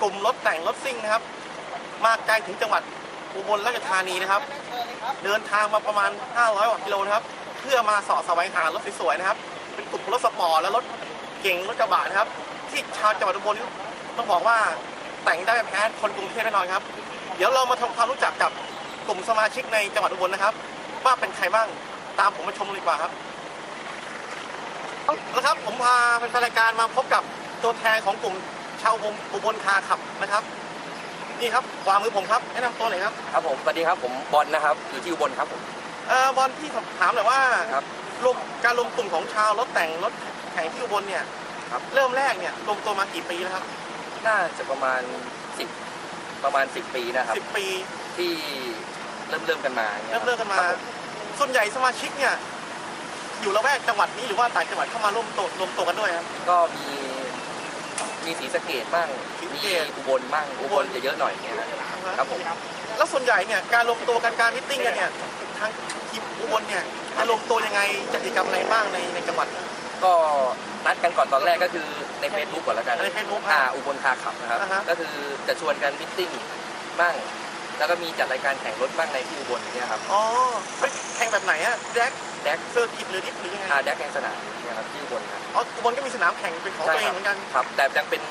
กับกลุ่มรถแต่งรถซิ่งนะครับ มาไกลถึงจังหวัดอุบลราชธานีนะครับ เดินทางมาประมาณ 500กว่ากิโลนะครับ เพื่อมาเสาะแสวงหารถสวยๆนะครับ เป็นกลุ่มรถสปอร์ตและรถเก่งรถกระบะนะครับ ที่ชาวจังหวัดอุบลนี่ต้องบอกว่าแต่งได้ไม่แพ้คนกรุงเทพแน่นอนครับ เดี๋ยวเรามาทำความรู้จักกับกลุ่มสมาชิกในจังหวัดอุบลนะครับ ว่าเป็นใครบ้างตามผมมาชมเลยดีกว่าครับแล้วครับผมพาแฟนๆรายการมาพบกับตัวแทนของกลุ่ม ชาวอุบลคาขับนะครับ นี่ครับขวามือผมครับแนะนำตัวหน่อยครับครับผมสวัสดีครับผมบอลนะครับอยู่ที่อุบลครับผมเอ่อบอลที่ถามหน่อยว่าครับรวมการรวมกลุ่มของชาวรถแต่งรถแข่งที่อุบลเนี่ยครับเริ่มแรกเนี่ยรวมตัวมากี่ปีแล้วครับน่าจะประมาณสิบประมาณสิบปีนะครับสิบปีที่เริ่มเริ่มกันมานี่ยเริ่มเริ่มกันมาครับผส่วนใหญ่สมาชิกเนี่ยอยู่ละแวกจังหวัดนี้หรือว่าต่างจังหวัดเข้ามาร่วมตัวรวมตัวกันด้วยครับก็มี มีสีสะเกตบ้างศรีสะมีเกษอุบลบ้างอุบลจะเยอะหน่อยเนี่ยนะครับผมแล้วส่วนใหญ่เนี่ยการรวมตัวกันการมิทติ้งกันเนี่ยทางทีมอุบลเนี่ยจะรวมตัวยังไงจัดกิจกรรมอะไรบ้างในในจังหวัด ก็นัดกันก่อนตอนแรกก็คือใน Facebook ก่อนแล้วกันใน Facebook อ่าอุบลคาขับนะครับอ่าฮะก็คือจะชวนกันมิทติ้งบ้างแล้วก็มีจัดรายการแข่งรถบ้างในที่อุบลเนี่ยครับ อ๋อเฮ้ยแข่งแบบไหนอะแดก แดกเซอร์กิตหรือดิฟหรือยังไงอาแดกแข่งสนามเนี่ยครับที่อุบลครับอ๋ออุบลก็มีสนามแข่งเป็นของตัวเองเหมือนกัน ครับ แต่ยังเป็น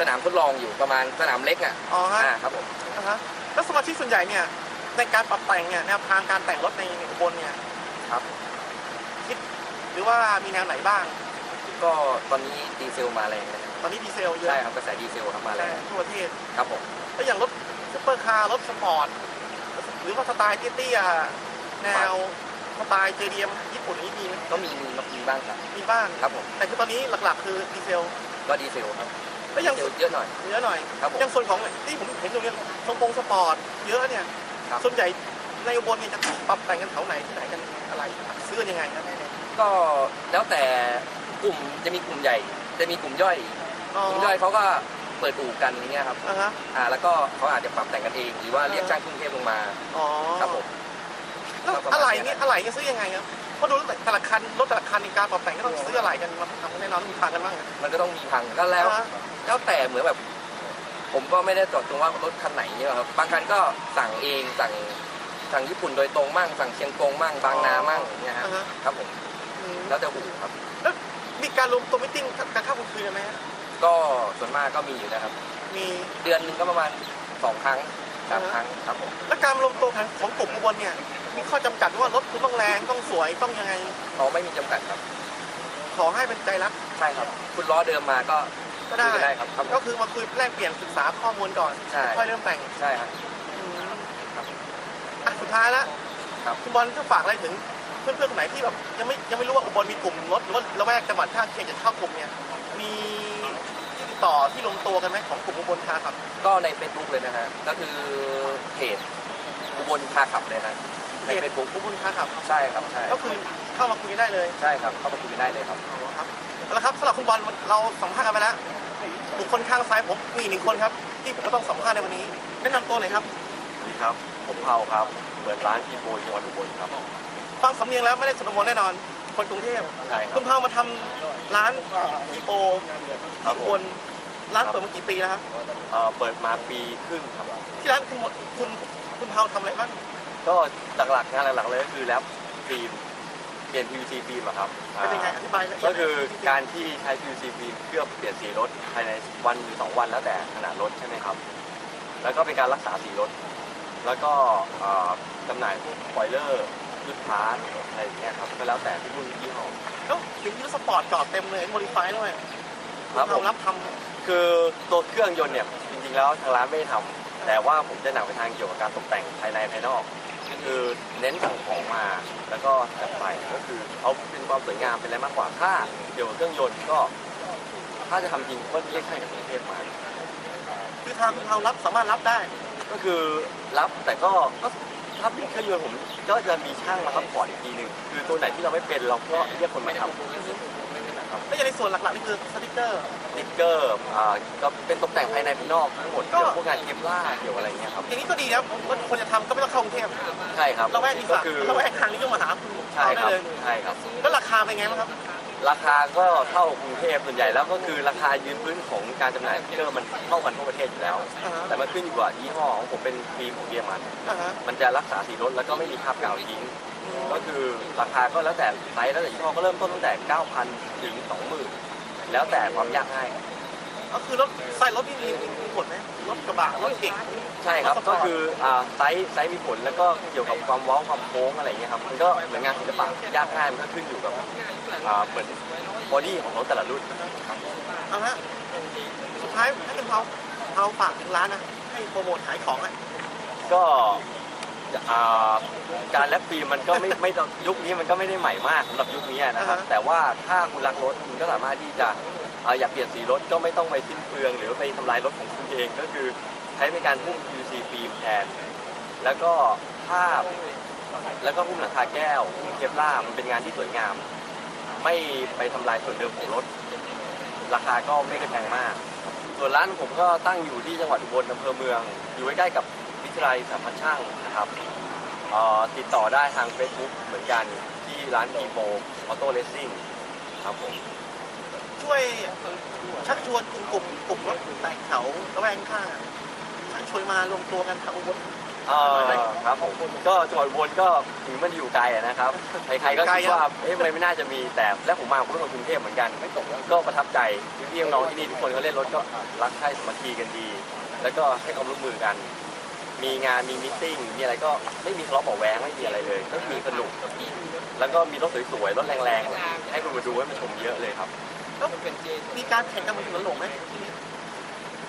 สนามทดลองอยู่ประมาณสนามเล็กอะอ๋อฮะอ่าครับผมอ่าฮะแล้วสมาชิกส่วนใหญ่เนี่ยในการปรับแต่งเนี่ยแนวทางการแต่งรถในอุบลเนี่ยครับคิดหรือว่ามีแนวไหนบ้าง ก็ตอนนี้ดีเซลมาแรงเลยตอนนี้ดีเซลเยอะใช่ครับกระแสดีเซลครับมาแรใช่งทั่วประเทศครับผมแล้วอย่างรถซุปเปอร์คาร์รถสปอร์ตหรือว่าสไตล์เตี้ยๆแนว สไตล์เจดียมญี่ปุ่นนี้มีไหมก็มีมีมีบ้างครับ มีบ้างครับผม แต่คือตอนนี้หลักๆ คือดีเซล ก็ดีเซลครับแล้วดียังเซลเยอะหน่อย เยอะหน่อยครับผมยังส่วนของที่ผมเห็นอยู่เนี่ยทรงปงสปอร์ตเยอะเนี่ยครับส่วนใหญ่ในอุบลเนี่ยจะปรับแต่งกันแถวไหนที่ไหนกันอะไรซื้อกันยังไงครับก็แล้วแต่กลุ่มจะมีกลุ่มใหญ่ จะมีกลุ่มย่อยอ๋อกลุ่มย่อยเขาก็เปิดอู่กันอย่างเงี้ยครับอ่าฮะอ่าแล้วก็เขาอาจจะปรับแต่งกันเองหรือว่าเรียกช่างกรุงเทพลงมาอ๋อครับผม แล้วก็ประมาณอะไรเนี้เนี่ยยอะไรเนี่ยซื้อยังไงครับเพราะดูแต่ละคันรถแต่ละคันในการปรับแต่งก็ต้องซื้ออะไรกันมาทำแน่นอนมีทางกันบ้างอะมันก็ต้องมีพังก็แล้วอ่าฮะแล้วแต่เหมือนแบบ ผมก็ไม่ได้จดตรงว่ารถคันไหนเนี่ยครับบางคันก็สั่งเองสั่งสั่งญี่ปุ่นโดยตรงมั่งสั่งเชียงกงมั่งบางนามั่งเนี่ยฮะอ่าฮะครับผมอืมแล้วแต่อู่ครับแล้วมีการรวมตัวมิทติ้งการเข้ากลางคืนกันไหมฮะก็ส่วนมากก็มีอยู่นะครับมีเดือนหนึ่งก็ประมาณสองครั้งสามครั้งครับผมแล้วการรวมตัวของของกลุ่มอุบลเนี่ย มีข้อจำกัดว่ารถคุณต้องแรงต้องสวยต้องยังไง เขาไม่มีจำกัดครับ ขอให้เป็นใจรักใช่ครับ คุณล้อเดิมมาก็ก็ได้คุยกันได้ครับครับผก็มคือมาคุยแลกเปลี่ยนศึกษาข้อมูลก่อนใช่ ค่อยเริ่มแต่งใช่ครับ อืมครับอะสุดท้ายแล้วครับ คุณบอลจะฝากอะไรถึง เพื่อนๆคนไหนที่แบบยังไม่ยังไม่รู้ว่าอุบลมีกลุ่มรถหรือว่าละแวกจังหวัดข้างเคียงจะเข้ากลุ่มเนี่ยมีที่ติดต่อที่ลงตัวกันไหมของกลุ่มอุบลคาครับ ก็ใน Facebook เลยนะฮะ ก็คือเพจอุบลคาขับเลยนะ ในเพจเฟซบุ๊กอุบลคาครับใใช่ครับใช่ก็คือเข้ามาคุยกันได้เลยใช่ครับเข้ามาคุยกันได้เลยครับอ๋อครับแล้วครับสำหรับคุณบอลเราสัมภาษณ์กันไปแล้วบุคคลข้างซ้ายผมมีอีกหนึ่งคนครับที่ผมก็ต้องสัมภาษณ์ในวันนี้ แนะนำตัวหน่อยครับสวัสดีครับ ผมเผาครับเปิดร้านกีโปจังหวัดอุบลครับฟังสำเนียงแล้วไม่ได้สนมนแน่นอน คนกรุงเทพใช่ครัคุบณพามาทำร้านอีโปครับอุผบมลร้านเปิดมากี่ปีแล้วครับเอ่อเปิดมาปีครึ่งครับที่ร้านคุณคุณคุณพาทำอะไรบ้าง ก็หลักๆงานหลักๆเลยก็คือแรปฟิล์มเปลี่ยน PVC ฟิล์มอะครับอ่าเป็นยังไงอธิบายละเอียดก็คือการที่ใช้ PVC ฟิล์มเคลือบเปลี่ยนสีรถภายในวันหรือสองวันแล้วแต่ขนาดรถใช่ไหมครับ แล้วก็เป็นการรักษาสีรถ แล้วก็เอ่อจำหน่ายพวกสปอยเลอร์ยุดพาร์ทอะไรอย่างเงี้ยครับก็แล้วแต่ที่รุ่นยี่ห้อ แล้วถึงยูสปอร์ตจอดเต็มเลยโมดิฟายด้วยครับผมเรารับทคือตัวเครื่องยนต์เนี่ยจริงๆแล้วทางร้านไม่ได้ทำแต่ว่าผมจะหนักไปทางเกี่ยวกับการตกแต่งภายในภายนอกก็ คือเน้นสั่งของมาแล้วก็จัดไปก็คือเอาเป็นความสวยงามเป็นอะไรมากกว่าถ้าเกี่ยวกับเครื่องยนต์ก็ ถ้าจะทำจริงก็เรียกช่างจากกรุงเทพมา คือทางคุณพารับสามารถรับได้ ก็คือรับแต่ก็ก็ถ้าเป็นเครื่องยนต์ผมก็จะมีช่างมาซัพพอร์ตอีกทีหนึ่งคือตัวไหนที่เราไม่เป็นเราก็เรียกคนมาทำ ครับแล้วอย่างในส่วนหลักๆนี่คือสติกเกอร์สติ๊กเกอร์อ่าก็เป็นตกแต่งภายในภายนอกทั้งหมดก็ เกี่ยวกับพวกงานเคปล่าร์เกี่ยวอะไรเงี้ยครับอย่างนี้ก็ดีนะครับว่าคนจะทำก็ไม่ต้องเข้ากรุงเทพใช่ครับเราแวกอีก็สานคือเราแวกทางนี้ก็มาหาคุณใช่ได้ครับเลยใช่ครับ แล้วราคาเป็นไงบ้างครับ ราคาก็เท่ากรุงเทพส่วนใหญ่แล้วก็คือราคายืนพื้นของการจำหน่ายสติ๊กเกอร์มันเท่ากันทั่วประเทศอยู่แล้ว อ่าฮะ แต่มันขึ้นอยู่กับยี่ห้อของผมเป็นฟิล์มของเบียร์มัน อ่าฮะมันจะรักษาสีรถแล้วก็ไม่มีคราบกาวทิ้ง ก็คือราคาก็แล้วแต่ไซส์แล้วแต่ยี่ห้อก็เริ่มต้นตั้งแต่ 9,000 ถึง 20,000 แล้วแต่ความยากง่าย ก็คือรถใส่รถที่มีมีผลไหมรถกระบะรถเก่งใช่ครับรถสปอก็ร์ตคืออ่าไซส์ไซส์มีผลแล้วก็เกี่ยวกับความเว้าความโค้งอะไรเงี้ยครับมันก็เหมือนงานศิลปะยากง่ายมันก็ขึ้นอยู่กับอ่าเหมือนบอดี้ของรถแต่ละรุ่น เอาฮะสุดท้ายให้เป็นเขาเขาฝากถึงร้านนะให้โปรโมทขายของอะ ก็อ่า การแลกฟิล์มมันก็ไม่ไม่ต้องยุคนี้มันก็ไม่ได้ใหม่มากสำหรับยุคนี้นะครับอ่าฮะแต่ว่าถ้าคุณรักรถคุณก็สามารถที่จะอ่าอยากเปลี่ยนสีรถก็ไม่ต้องไปสิ้นเปลือง หรือไปทำลายรถของคุณเองก็คือใช้ในการหุ้ม PVC ฟิล์มแทนแล้วก็ภาพแล้วก็หุ้มหลังคาแก้วหุ้มเคปล่าร์มันเป็นงานที่สวยงาม ไม่ไปทำลายส่วนเดิมของรถ ราคาก็ไม่ได้แพงมาก ส่วนร้านผมก็ตั้งอยู่ที่จังหวัดอุบลอำเภอเมือง อยู่ใกล้ๆกับ วิทยาลัยสามัญช่างนะครับเอ่อติดต่อได้ทาง Facebook เหมือนกันที่ร้านอีโ o ออโต้เลสซิ่งครับผมช่วยชักชวนกลุ่มกลุ่มรถแต่งแถวระแวกข้างอะชักชวนมารวมตัวกันทางอุบลเอ่อครับผมก็จังหวัดอุบลก็ถึงมันอยู่ไกลอะนะครับ ใครๆก็คิดว่าเอ๊ะมันไม่น่าจะมีแต่และผมมาผมเป็นคนกรุงเทพเหมือนกันก็ประทับใจพี่ๆน้องๆที่นี่ทุกคนเขาเล่นรถก็รักใคร่สามัคคีกันดี แล้วก็ให้ความร่วมมือกัน มีงานมีมิทติ้งมีอะไรก็ไม่มีทะเลาะเบาะแวงไม่มีอะไรเลย ก็คือสนุก แล้วก็มีรถสวยๆรถแรงๆ ให้คุณมาดูให้มาชมเยอะเลยครับแล้วมีการแข่งกันบนถนนหลวงไหม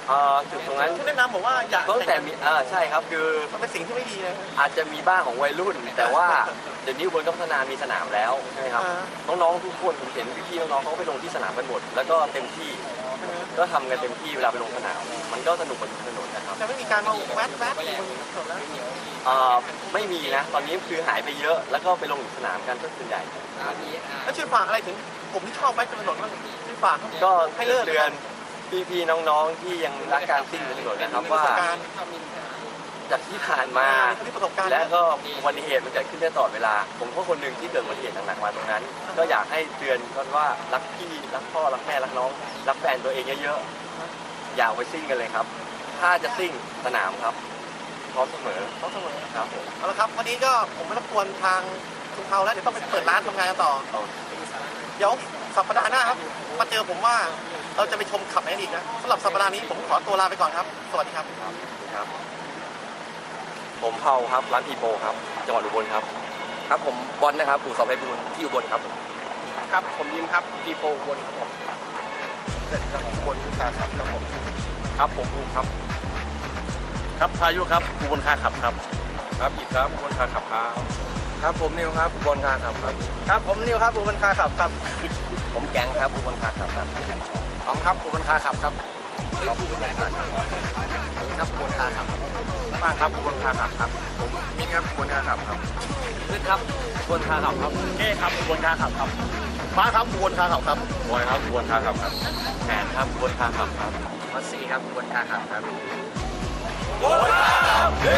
เอ่อจุดตรงนั้นที่แนะนำบอกว่าอยากตั้งแต่มีเออใช่ครับคือมันเป็นสิ่งที่ไม่ดีเลยอาจจะมีบ้างของวัยรุ่น แต่ว่าเดี๋ยวนี้บนก็พัฒนามีสนามแล้วใช่ไหมครับอ่าน้องๆทุกคนผมเห็นพี่ๆน้องๆเขาก็ไปลงที่สนามกันหมดแล้วก็เต็มที่ ก็ทำกันเต็มที่เวลาไปลงสนาม มันก็สนุกกว่าถนนนะครับแต่ไม่มีการมาแวดแวดบนถนนแล้วเอ่อไม่มีนะ ตอนนี้คือหายไปเยอะแล้วก็ไปลงสนามกันก็ส่วนใหญ่ แล้วช่วยฝากอะไรถึงผมที่ชอบแวดบนถนนบ้างช่วยฝากก็ให้เลิกเตือนพี่ๆน้องๆที่ยังรักการซิ่งบนถนนนะครับมีประว่าสบการณ์ จากที่ผ่านมามีประสบการณ์ และก็อุบัติเหตุมันเกิดขึ้นได้ตลอดเวลา ผมก็คนหนึ่งที่เกิดอุบัติเหตุหนักๆมาตรงนั้น ก็อยากให้เตือนกันว่ารักพี่รักพ่อรักแม่รักน้อง รักแฟนตัวเองเยอะๆอย่าเอาไปซิ่งกันเลยครับ ถ้าจะซิ่งสนามครับพร้อมเสมอเขาเสมอครับผมเอาละครับวันนี้ก็ผมไม่รบกวนทางคุณเขาแล้วเดี๋ยวต้องไปเปิดร้านทำงานกันต่อเอาเดี๋ยวสัปดาห์หน้าครับ มาเจอผมว่าเราจะไปชมขับไหนอีกนะสำหรับสัปดาห์นี้ผมขอตัวลาไปก่อนครับ สวัสดีครับ ครับ ผมเผาครับร้านอีโปครับจังหวัดอุบลครับ ครับผมบอลนะครับปู่สอบไปบูลที่อุบลครับ ครับผมยิมครับดีโปบนครับผมเสร็จครับบนตาครับครับผมครับผมภูมิครับ ครับพายุครับอุบลค่าขับครับครับอีกครับอุบลคาขับครับครับผมนิวครับอุบลคาขับครับ ครับผมนิวครับอุบลคาขับครับ ผมแก๊งครับอุบลคาขับครับน้องครับอุบลคาขับครับ ครับอุบลครับครับอุบลคาขับมากครับขบวนการครับครับผมนี่ครับขบวนการครับครับขึ้นครับอุบลคารครับครับเก้ครับขบวนการครับครับฟ้าครับขบวนการครับครับบอยครับขบวนการครับครับแผนครับอุบลคารครับครับมัสซีครับอุบลคารครับครับเฮ้